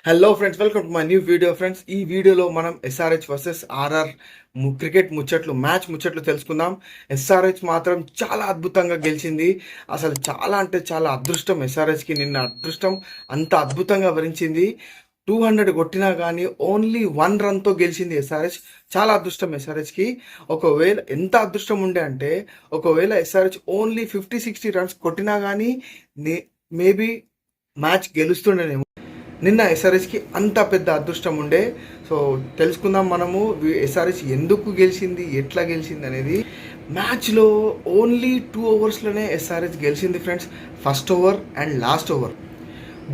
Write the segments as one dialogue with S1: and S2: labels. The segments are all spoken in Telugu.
S1: Hello friends welcome to my new video friends ఈ వీడియోలో మనం ఎస్ఆర్హెచ్ వర్సెస్ ఆర్ఆర్ క్రికెట్ ముచ్చట్లు మ్యాచ్ ముచ్చట్లు తెలుసుకుందాం. ఎస్ఆర్హెచ్ మాత్రం చాలా అద్భుతంగా గెలిచింది. అసలు చాలా అంటే చాలా అదృష్టం ఎస్ఆర్హెచ్కి నిన్న అదృష్టం అంత అద్భుతంగా వరించింది. టూ హండ్రెడ్ కొట్టినా కానీ ఓన్లీ వన్ రన్తో గెలిచింది ఎస్ఆర్హెచ్ చాలా అదృష్టం ఎస్ఆర్హెచ్కి ఒకవేళ ఎంత అదృష్టం ఉండే అంటే ఒకవేళ SRH only fifty sixty runs కొట్టినా కానీ మేబీ మ్యాచ్ గెలుస్తుండేనేమో. నిన్న ఎస్ఆర్ఎస్కి అంత పెద్ద అదృష్టం ఉండే. సో తెలుసుకుందాం మనము ఎస్ఆర్ఎస్ ఎందుకు గెలిచింది ఎట్లా గెలిచింది అనేది. మ్యాచ్లో ఓన్లీ టూ ఓవర్స్లోనే ఎస్ఆర్హెచ్ గెలిచింది friends. First over and last over.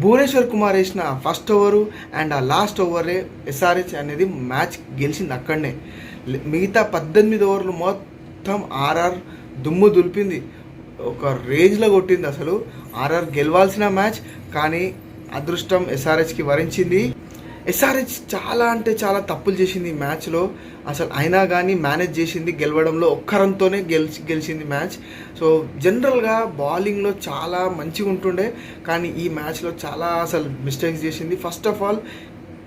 S1: Bhuvneshwar Kumar వేసిన ఫస్ట్ ఓవరు అండ్ ఆ లాస్ట్ ఓవరే ఎస్ఆర్హెచ్ అనేది మ్యాచ్ గెలిచింది అక్కడనే. మిగతా పద్దెనిమిది ఓవర్లు మొత్తం ఆర్ఆర్ దుమ్ము దులిపింది. ఒక రేంజ్లో కొట్టింది అసలు. ఆర్ఆర్ గెలవాల్సిన మ్యాచ్ కానీ అదృష్టం ఎస్ఆర్హెచ్కి వరించింది. ఎస్ఆర్హెచ్ చాలా అంటే చాలా తప్పులు చేసింది ఈ మ్యాచ్లో. అసలు అయినా కానీ మేనేజ్ చేసింది గెలవడంలో ఒక్క రన్తోనే గెలిచి గెలిచింది మ్యాచ్. సో జనరల్గా బౌలింగ్లో చాలా మంచిగా ఉంటుండే కానీ ఈ మ్యాచ్లో చాలా అసలు మిస్టేక్స్ చేసింది. ఫస్ట్ ఆఫ్ ఆల్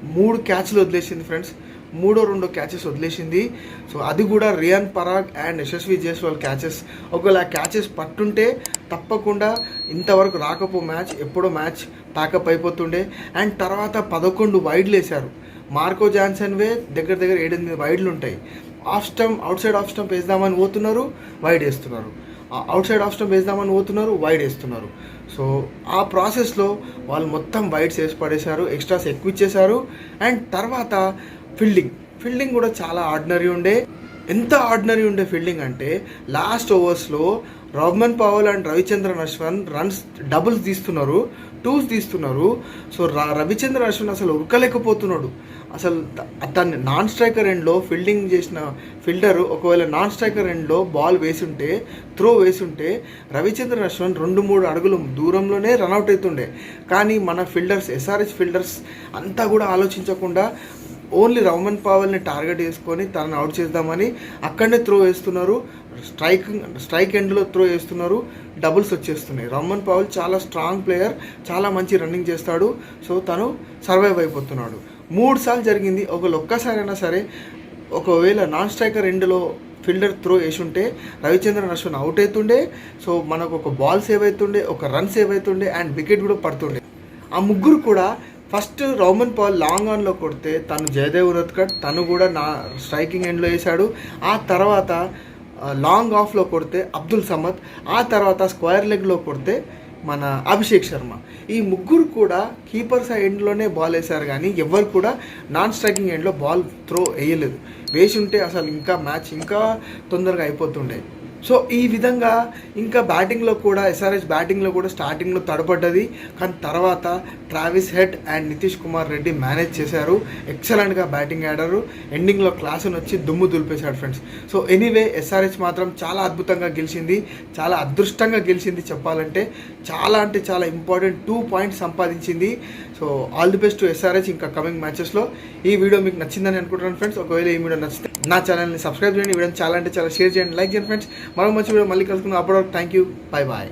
S1: మూడు క్యాచ్లు వదిలేసింది ఫ్రెండ్స్. మూడో రెండో క్యాచెస్ వదిలేసింది. సో అది కూడా రియాన్ పరాగ్ అండ్ యశస్వి జైస్వాల్ క్యాచెస్. ఒకవేళ ఆ క్యాచెస్ పట్టుంటే తప్పకుండా ఇంతవరకు రాకపో మ్యాచ్ ఎప్పుడో మ్యాచ్ ప్యాకప్ అయిపోతుండే. అండ్ తర్వాత పదకొండు వైడ్లు వేశారు. మార్కో జాన్సన్ వే దగ్గర దగ్గర ఏడెనిమిది వైడ్లు ఉంటాయి. Off stump outside off stump వేద్దామని పోతున్నారు వైడ్ వేస్తున్నారు. అవుట్ సైడ్ ఆఫ్ స్టంప్ వేద్దామని పోతున్నారు వైడ్ వేస్తున్నారు. సో ఆ ప్రాసెస్లో వాళ్ళు మొత్తం వైడ్స్ వేసి పడేశారు ఎక్స్ట్రాస్ ఎక్కువ ఇచ్చేశారు. అండ్ తర్వాత ఫీల్డింగ్. ఫీల్డింగ్ కూడా చాలా ఆర్డినరీ ఉండే. ఎంత ఆర్డినరీ ఉండే ఫీల్డింగ్ అంటే last ఓవర్స్లో Rovman Powell and Ravichandran Ashwin runs doubles తీస్తున్నారు టూస్ తీస్తున్నారు. సో రా రవిచంద్రన్ అశ్వన్ అసలు ఉరకలేకపోతున్నాడు. అసలు తను దాన్ని నాన్ స్ట్రైకర్ ఎండ్లో ఫీల్డింగ్ చేసిన ఫీల్డర్ ఒకవేళ నాన్ స్ట్రైకర్ ఎండ్లో బాల్ వేసుంటే త్రో వేసుంటే రవిచంద్రన్ అశ్వన్ రెండు మూడు అడుగులు దూరంలోనే రన్అట్ అవుతుండే కానీ మన ఫీల్డర్స్ ఎస్ఆర్హెచ్ ఫీల్డర్స్ అంతా కూడా ఆలోచించకుండా ఓన్లీ రౌమన్ పావల్ని టార్గెట్ చేసుకొని తనని అవుట్ చేద్దామని అక్కడనే త్రో వేస్తున్నారు. స్ట్రైకింగ్ స్ట్రైక్ ఎండ్లో త్రో వేస్తున్నారు డబుల్స్ వచ్చేస్తున్నాయి. రమ్మన్ పావుల్ చాలా స్ట్రాంగ్ ప్లేయర్. చాలా మంచి రన్నింగ్ చేస్తాడు. సో తను సర్వైవ్ అయిపోతున్నాడు. మూడు సార్లు జరిగింది. ఒకళ్ళు ఒక్కసారైనా సరే ఒకవేళ నాన్ స్ట్రైకర్ ఎండ్లో ఫీల్డర్ త్రో వేసుంటే రవిచంద్రన్ అశ్విన్ అవుట్ అవుతుండే. సో మనకు ఒక బాల్ సేవ్ అవుతుండే ఒక రన్ సేవ్ అవుతుండే అండ్ వికెట్ కూడా పడుతుండే. ఆ ముగ్గురు కూడా ఫస్ట్ రోమన్ పాల్ లాంగ్ ఆన్లో కొడితే తను జయదేవ్ ఉరత్కట్ తను కూడా నా స్ట్రైకింగ్ ఎండ్లో వేశాడు. ఆ తర్వాత లాంగ్ ఆఫ్లో కొడితే అబ్దుల్ సమద్ ఆ తర్వాత స్క్వేర్ లెగ్లో కొడితే మన అభిషేక్ శర్మ. ఈ ముగ్గురు కూడా కీపర్స్ ఎండ్లోనే బాల్ వేశారు కానీ ఎవరు కూడా నాన్ స్ట్రైకింగ్ ఎండ్లో బాల్ త్రో వేయలేదు. వేసి ఉంటే అసలు ఇంకా మ్యాచ్ ఇంకా తొందరగా అయిపోతుండే. సో ఈ విధంగా ఇంకా బ్యాటింగ్లో కూడా ఎస్ఆర్హెచ్ బ్యాటింగ్లో కూడా స్టార్టింగ్లో తడబడ్డది. కానీ తర్వాత Travis Head and Nitish Kumar Reddy manage చేశారు. ఎక్సలెంట్గా బ్యాటింగ్ ఆడారు. ఎండింగ్లో క్లాసుని వచ్చి దుమ్ము దులిపేశాడు ఫ్రెండ్స్ సో ఎనీవే ఎస్ఆర్హెచ్ మాత్రం చాలా అద్భుతంగా గెలిచింది. చాలా అదృష్టంగా గెలిచింది చెప్పాలంటే. చాలా అంటే చాలా ఇంపార్టెంట్ టూ పాయింట్స్ సంపాదించింది. So all the best to SRH ఇంకా కమింగ్ మ్యాచెస్లో ఈ వీడియో మీకు నచ్చిందని అనుకుంటున్నాను ఫ్రెండ్స్ ఒకవేళ ఈ వీడియో నచ్చితే నా ఛానల్ని సబ్స్క్రైబ్ చేయండి. వీడియో చాలా అంటే చాలా షేర్ చేయండి. లైక్ చేయండి ఫ్రెండ్స్ మరో మంచి వీడియో మళ్ళీ కలుసుకుందాం. అప్పటివరకు థ్యాంక్ యూ బాయ్ బాయ్